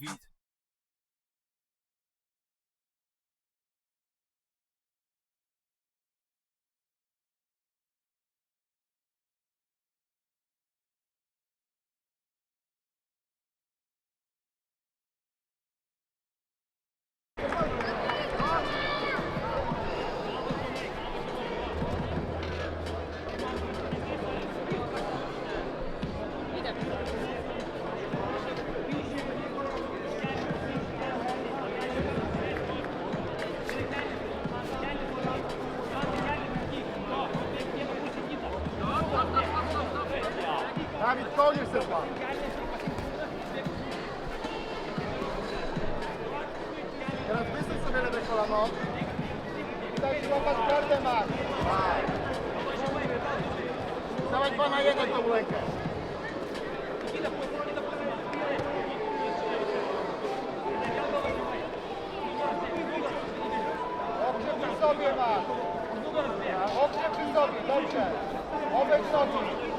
Dawid. Teraz wysuń sobie lewe kolano. I daj złapać kartę. Tak. Dawaj dwa na jeden tą rękę. Dobrze przy sobie, Max. Dobrze przy sobie, dobrze. Obejdź nogi.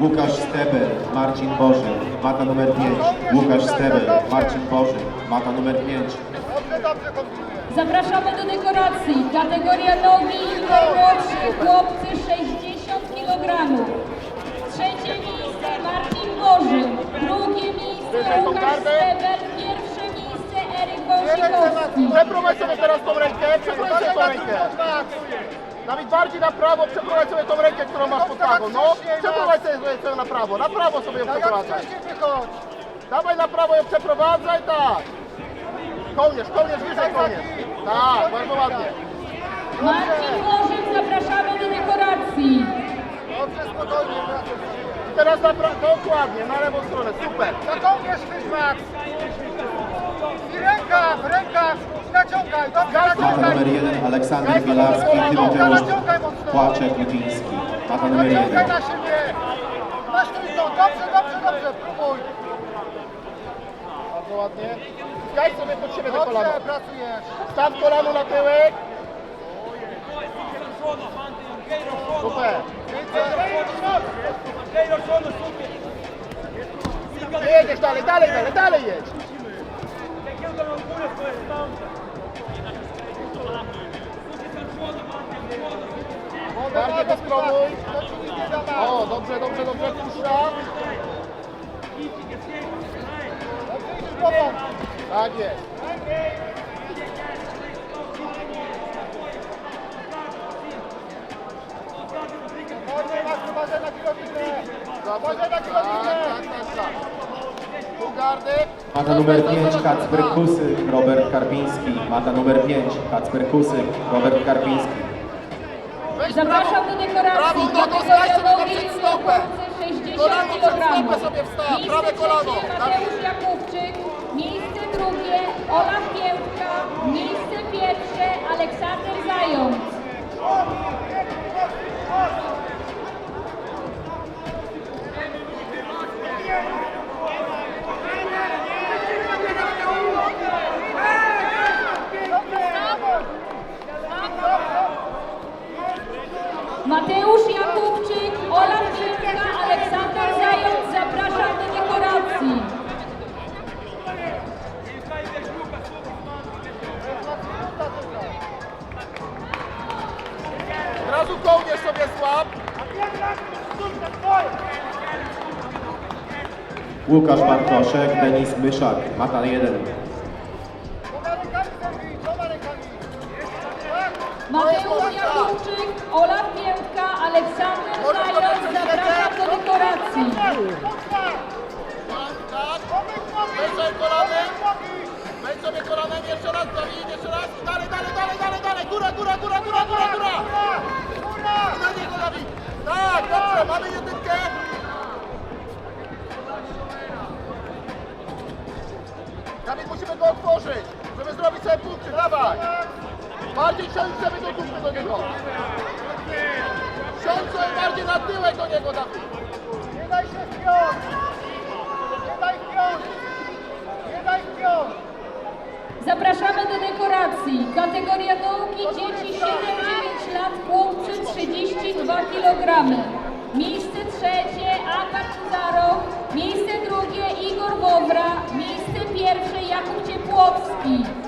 Łukasz Steber, Marcin Boży, mata numer 5. Łukasz Steber, Marcin Boży, mata numer 5. Dobrze, dobrze kombinujesz. Zapraszamy do dekoracji. Kategoria nogi i najmłodszy. Chłopcy 60 kg. Trzecie miejsce Marcin Boży. Drugie miejsce Łukasz Steber. Pierwsze miejsce Eryk Wąsikowski. Przeprowadź sobie teraz tą rękę, przeprowadź sobie tą rękę. Dawid, bardziej na prawo, przeprowadź sobie tą rękę, którą masz pod pachą. No, przeprowadź sobie sobie na prawo, na prawo sobie ją przeprowadzaj. Dawaj na prawo ją przeprowadzaj, tak. Kołnierz, kołnierz, wyżej kołnierz. Tak, bardzo ładnie. Marcin Boży, zapraszamy do dekoracji. Dobrze, spokojnie. I teraz na prawo, dokładnie, na lewą stronę, super. Na kołnierz Max. I rękaw, rękaw, Mata numer 1 Aleksander Bielawski, Tymoteusz Płaczek Judziński. Mata numer 1. Naciągaj na siebie! Masz trójką, dobrze, dobrze, dobrze, próbuj! Bardzo ładnie. Skaj sobie pod siebie kolano. Dobrze, pracujesz. Staw kolano na tyłek. Super. Jedziesz dalej, dalej, dalej, dalej jedź. Tak jest. Uważaj na kierownicę! Uważaj na kierownicę! Tak, tak, tak. Tu gardy. Mata numer 5 Kacper Kusy, Robert Karpiński. Mata numer 5 Kacper Kusy, Robert Karpiński. Zapraszam do dekoracji. Prawą nogą sobie nogi przed stopę. chłopcy 60 Kolano przed kg. stopę sobie wstaw, prawe kolano. Mateusz Jakubczyk. Miejsce drugie Olaf Piętka. Miejsce pierwsze Aleksander Zając. Mateusz Jakubczyk, Olaf Piętka, Aleksander Zając. Zapraszam do dekoracji. Od razu kołnierz sobie złap. Łukasz Bartoszek, Denis Myszak. Mata 1. Mateusz Jakubczyk, Olaf Piętka, Aleksander Zając. Zapraszam do dekoracji. Weź sobie kolanem. Weź sobie kolanem jeszcze raz, Dawid, jeszcze raz. Dalej, dalej, dalej, dalej, dalej. Góra, góra, góra, góra, góra, góra. Na niego, Dawid. Tak, dobrze, mamy jedynkę. Dawid, musimy go otworzyć, żeby zrobić sobie punkty. Dawaj. Bardziej siądź sobie do dupy do niego. Siądź bardziej na tyłek do niego, Dawid. Nie daj się wpiąć. Nie daj wpiąć. Nie daj wpiąć. Zapraszamy do dekoracji. Kategoria nauki dzieci 7-9 lat, chłopcy 32 kg. Miejsce trzecie Anna Kuzarow. Miejsce drugie Igor Wowra. Miejsce pierwsze Jakub Ciepłowski.